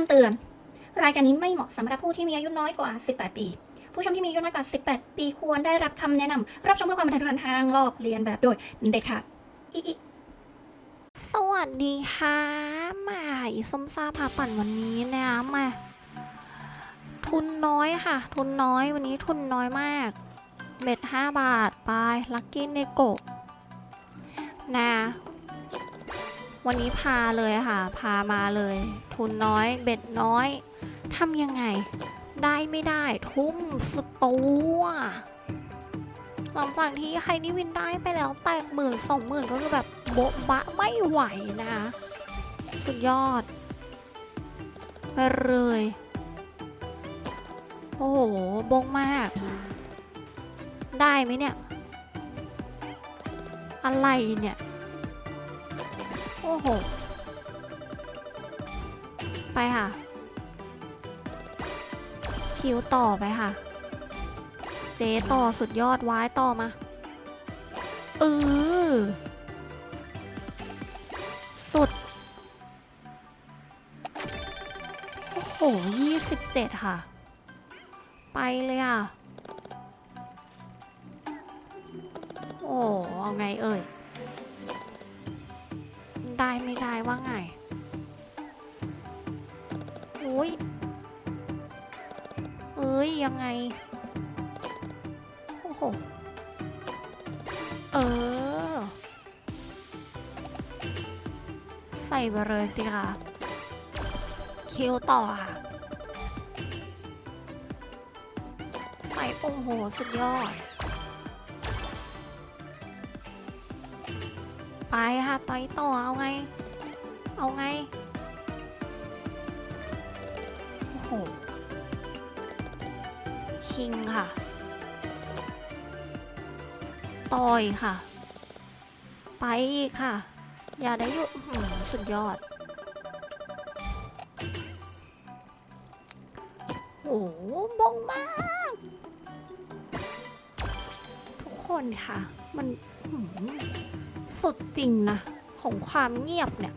ำเตือน รายการนี้ไม่เหมาะสำหรับผู้ที่มีอายุน้อยกว่า 18 ปี ผู้ชมที่มีอายุน้อยกว่า 18 ปีควรได้รับคำแนะนำรับชมเพื่อความบันเทิงทางลอกเลียนแบบโดยเด็ดขาดอิอิสวัสดีค่ะมาอีส้มซาพาปั่นวันนี้นะมาทุนน้อยค่ะ ทุนน้อยวันนี้ทุนน้อยมากเบ็ดห้าบาท ไปลักกี้เนโกะนะ วันนี้พาเลยค่ะ พามาเลย ทุนน้อยเบ็ดน้อยทำยังไง ได้ไม่ได้ทุ่มสตัวหลังจากที่ใครนี่วินได้ไปแล้วแตกหมื่นสองหมื่นก็คือแบบโบ๊ะบะไม่ไหวนะคะสุดยอดไปเลยโอ้โหบงมาก ได้ไหมเนี่ย อะไรเนี่ย อ้โห ไปค่ะ คิวต่อไปค่ะ เจต่อสุดยอดวายต่อมาเออสุด โอ้โหยี่สิบเจ็ดค่ะ ไปเลยอะ โอ้เอาไงเอ่ย ได้ไม่ได้ว่าไงโอ้ยเอ้ยยังไง โอ้โห เออ ใส่ไปเลยสิคะคิวต่อค่ะ ใส่โอ้โห สุดยอด ไปค่ะไปต่อเอาไง เอาไง โอ้โห คิงค่ะ ต่อยค่ะ ไปอีกค่ะ อย่าได้หยุดสุดยอด โอ้โหบงมาก ทุกคนค่ะ มันอื้อหือ สุดจริงนะ ของความเงียบเนี่ย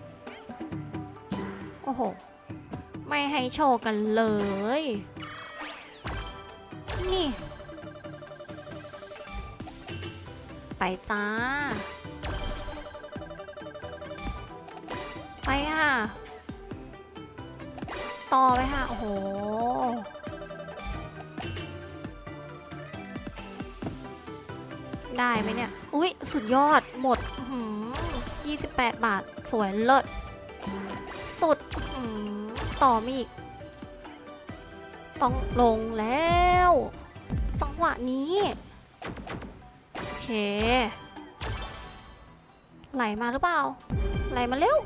โอ้โห ไม่ให้โชว์กันเลย นี่ ไปจ้า ไปค่ะ ต่อไปค่ะ โอ้โหได้ไหมเนี่ย อุ๊ยสุดยอด หมด 28 บาท สวยเลิศ สุดต่อมีอีก ต้องลงแล้ว จังหวะนี้ โอเค ไหลมาหรือเปล่า ไหลมาเร็ว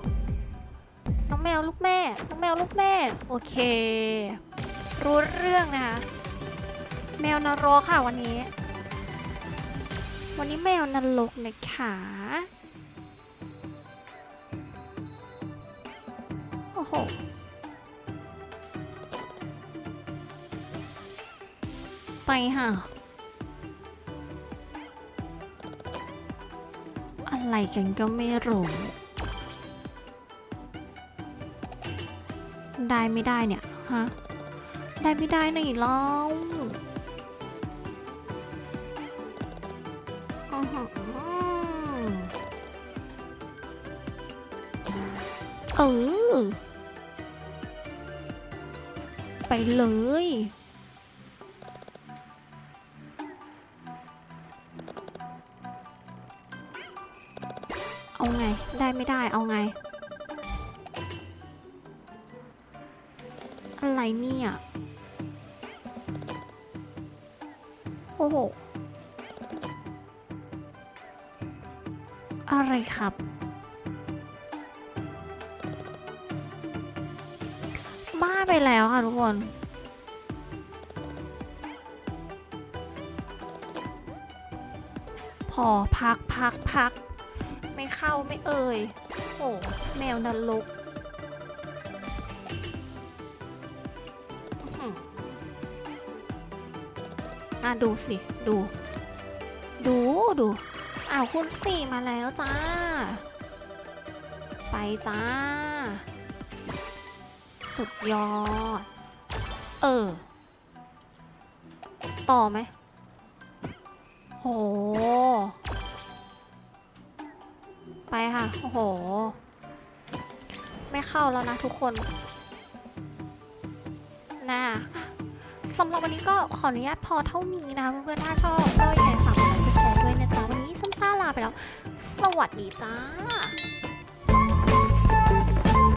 น้องแมวลูกแม่ น้องแมวลูกแม่ โอเค รู้เรื่องนะคะ แมวนรกค่ะวันนี้ วันนี้แมวนรกนะคะ โอ้โหไปค่ะ อะไรกันก็ไม่รู้ ได้ไม่ได้เนี่ย ฮะ ได้ไม่ได้ไหนล่าอื้อหือ เออ ไปเลย เอาไง ได้ไม่ได้ เอาไง อะไรเนี่ย โอ้โห อะไรครับ บ้าไปแล้วค่ะทุกคนพอพักพักพัก ไม่เข้าไม่เอ่ยโอ้แมวนรกอะดูสิ ดู ดูดูอ้าวคุณสี่มาแล้วจ้า ไปจ้า สุดยอด เออ ต่อไหมโห ไปค่ะ โอ้โห ไม่เข้าแล้วนะทุกคนนะสำหรับวันนี้ก็ขออนุญาตพอเท่านี้นะคะเพื่อนๆถ้าชอบก็อย่าลืมฝากกดไลค์กดแชร์ด้วยนะจ๊ะ วันนี้ซ้ำซ่าลาไปแล้ว สวัสดีจ้า